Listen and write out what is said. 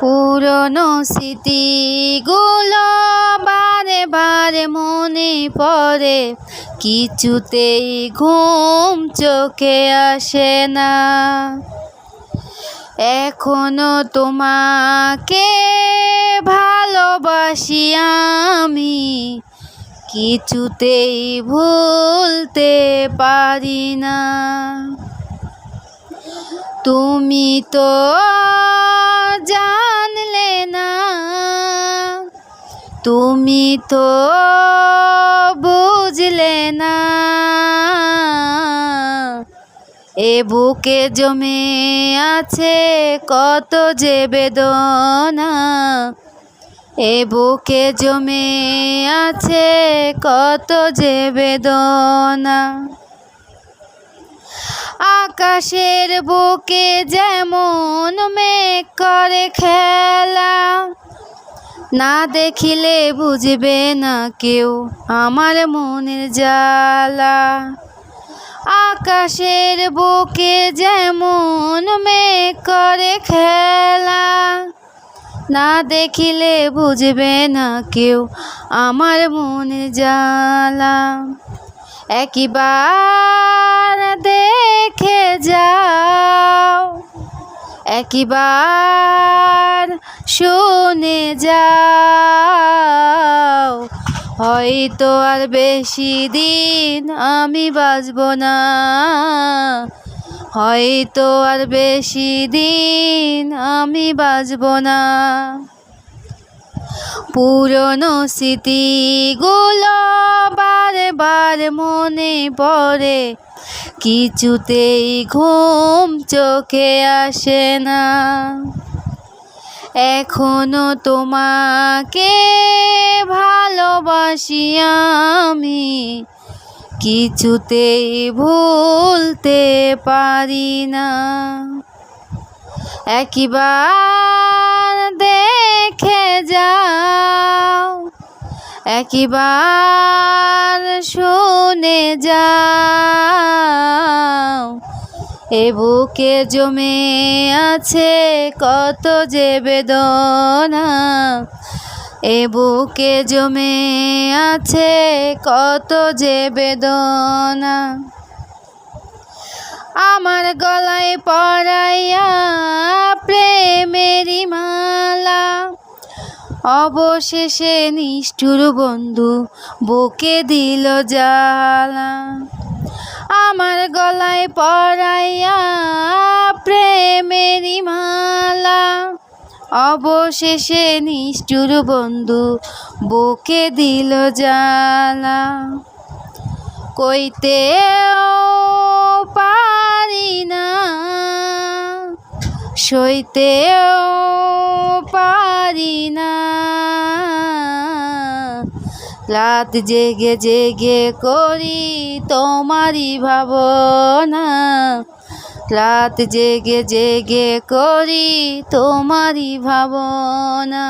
পুরনো স্মৃতিগুলো বারে বারে মনে পড়ে। কিছুতেই ঘুম চোখে আসে না। এখনও তোমাকে ভালোবাসি আমি। কিছুতেই ভুলতে পারি না। তুমি তো জানলে না, তুমি তো বুঝলে না। এ বুকে জমে আছে কত যে বেদনা, এ বুকে জমে আছে কত যে বেদনা। আকাশের বুকে যেমন মেঘ করে খেলা। না দেখিলে বুঝবে না কেউ আমার মনের জ্বালা। আকাশের বুকে যেমন মেঘ করে খেলা। না দেখিলে বুঝবে না কেউ আমার মনে জ্বালা। একবার দেখে একবার শুনে যাও। হয়তো আর বেশি দিন আমি বাঁচব না। হয়তো আর বেশি দিন আমি বাঁচব না। পুরনো স্মৃতিগুলো বারে বারে মনে পড়ে। কিছুতেই ঘুম চোখে আসে না। এখনও তোমাকে ভালোবাসি আমি। কিছুতেই ভুলতে পারি না। একবার দেখে যাও একবার শুনে যাও। এ বুকে জমে আছে কত যে বেদনা, এ বুকে জমে আছে কত যে বেদনা। আমার গলায় পড়াইয়া প্রেমেরই মালা অবশেষে নিষ্ঠুর বন্ধু বুকে দিল জ্বালা। আমার গলায় পড়াইয়া প্রেমেরই মালা। অবশেষে নিষ্ঠুর বন্ধু বুকে দিল জ্বালা। কইতেও পারি না। সইতেও পারি না রাত জেগে জেগে করি তোমারই ভাবনা। রাত জেগে জেগে করি তোমারই ভাবনা।